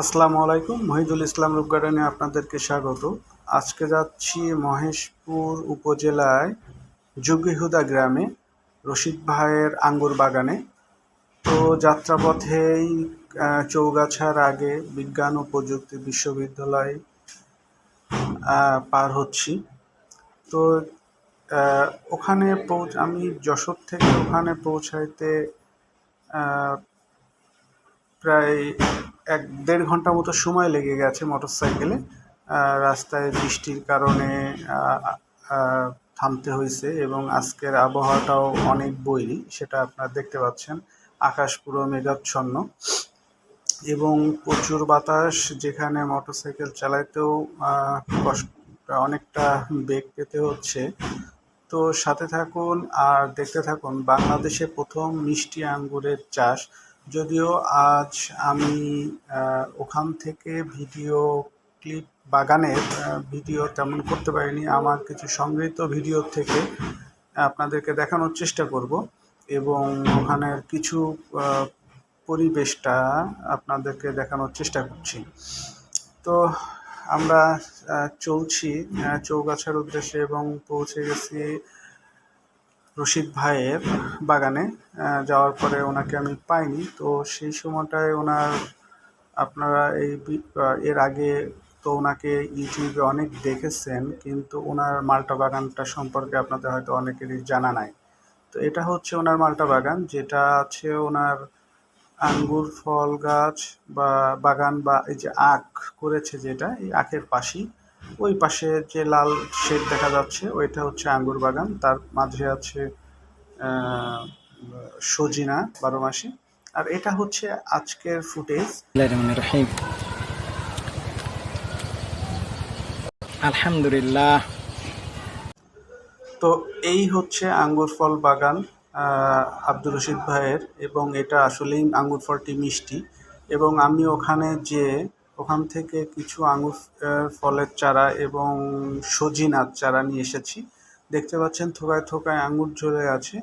আসসালামু আলাইকুম, মহিদুল ইসলাম রূপ গার্ডেনে আপনাদেরকে স্বাগত। আজকে যাচ্ছি মহেশপুর উপজেলায় যুগিহুদা গ্রামে, রশিদ ভাইয়ের আঙ্গুর বাগানে। তো যাত্রাপথেই চৌগাছার আগে বিজ্ঞান ও প্রযুক্তি বিশ্ববিদ্যালয় পার হচ্ছি। তো ওখানে পৌঁছ, আমি যশোর থেকে ওখানে পৌঁছাইতে প্রায় এক দেড় ঘণ্টা মতো সময় লেগে গেছে মোটর সাইকেলে রাস্তায় বৃষ্টির কারণে থামতে হয়েছে এবং আজকের আবহাওয়াটাও অনেক বৈরী, সেটা আপনারা দেখতে পাচ্ছেন। আকাশ পুরো মেঘাচ্ছন্ন এবং প্রচুর বাতাস যেখানে মোটরসাইকেল চালাইতেও কষ্ট, অনেকটা বেগ পেতে হচ্ছে। তো সাথে থাকুন আর দেখতে থাকুন, বাংলাদেশে প্রথম মিষ্টি আঙ্গুরের চাষ যদিও আজ আমি ওখান থেকে ভিডিও ক্লিপ বাগানের ভিডিও তেমন করতে পারিনি। আমার কিছু সংগৃহীত ভিডিও থেকে আপনাদেরকে দেখানোর চেষ্টা করব এবং ওখানের কিছু পরিবেশটা আপনাদেরকে দেখানোর চেষ্টা করছি। তো আমরা চলছি চৌগাছার উদ্দেশ্যে এবং পৌঁছে গেছি রশিদ ভাইয়ের বাগানে যাওয়ার পরে ওনাকে আমি পাইনি। তো সেই সময়টায় ওনার, আপনারা এই এর আগে তো ওনাকে ইউটিউবে অনেক দেখেছেন, কিন্তু ওনার মাল্টা বাগানটা সম্পর্কে আপনাদের হয়তো অনেকেরই জানা নাই। তো এটা হচ্ছে ওনার মাল্টা বাগান, যেটা আছে ওনার আঙ্গুর, ফল গাছ বা বাগান বা এই যে আখ করেছে যেটা, এই আখের পাশেই। ওই পাশে যে লাল শেড দেখা যাচ্ছে ওইটা হচ্ছে আঙ্গুর বাগান। তার মাঝে আছে সজিনা বারো মাসে। আর এটা হচ্ছে আজকের ফুটেজ। আলহামদুলিল্লাহ। তো এই হচ্ছে আঙ্গুর ফল বাগান আব্দুর রশিদ ভাইয়ের। এবং এটা আসলেই আঙ্গুর ফলটি মিষ্টি। এবং আমি ওখানে যে ওখান থেকে কিছু আঙ্গুর আহ, ফলের চারা এবং সজিনার চারা নিয়ে এসেছি। দেখতে পাচ্ছেন থোকায় থোকায় আঙ্গুর ঝরে আছে।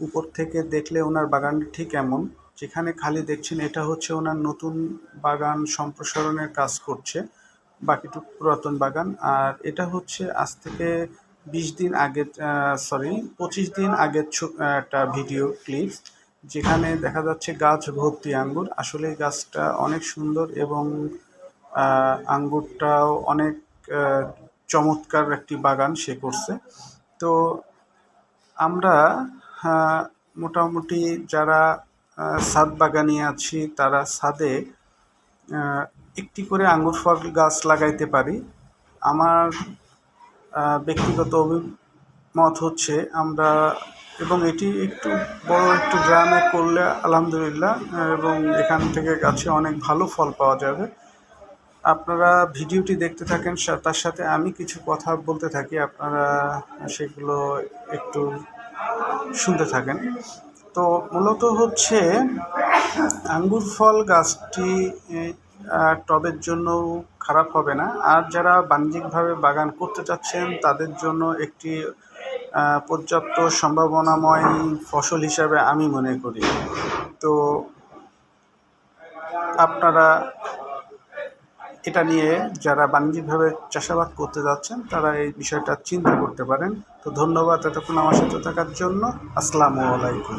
উপর থেকে দেখলে ওনার বাগানটি ঠিক এমন। যেখানে খালি দেখছেন এটা হচ্ছে ওনার নতুন বাগান সম্প্রসারণের কাজ করছে বাকিটুকু পুরাতন বাগান। আর এটা হচ্ছে আজ থেকে বিশ দিন আগে সরি পঁচিশ দিন আগের একটা ভিডিও ক্লিপ যেখানে দেখা যাচ্ছে গাছ ভর্তি আঙ্গুর। আসলে গাছটা অনেক সুন্দর এবং আঙ্গুরটাও অনেক চমৎকার একটি বাগান সে করছে। তো আমরা মোটামুটি যারা ছাদ বাগানি আছি তারা ছাদে একটি করে আঙ্গুর ফল গাছ লাগাইতে পারি। আমার ব্যক্তিগত অভিমত হচ্ছে আমরা এবং এটি একটু বড় একটু গ্রামে করলে আলহামদুলিল্লাহ, এবং এখান থেকে গাছে অনেক ভালো ফল পাওয়া যাবে। আপনারা ভিডিওটি দেখতে থাকেন তার সাথে আমি কিছু কথা বলতে থাকি, আপনারা সেগুলো একটু শুনতে থাকেন। তো মূলত হচ্ছে, আঙ্গুর ফল গাছটি টবের জন্য খারাপ হবে না। আর যারা বাণিজ্যিকভাবে বাগান করতে চাচ্ছেন, তাদের জন্য একটি পর্যাপ্ত সম্ভাবনাময় ফসল হিসাবে আমি মনে করি। তো আপনারা এটা নিয়ে যারা বাণিজ্যিকভাবে চাষাবাদ করতে যাচ্ছেন, তারা এই বিষয়টা চিন্তা করতে পারেন। তো ধন্যবাদ এতক্ষণ আমার সাথে থাকার জন্য। আসসালামু আলাইকুম।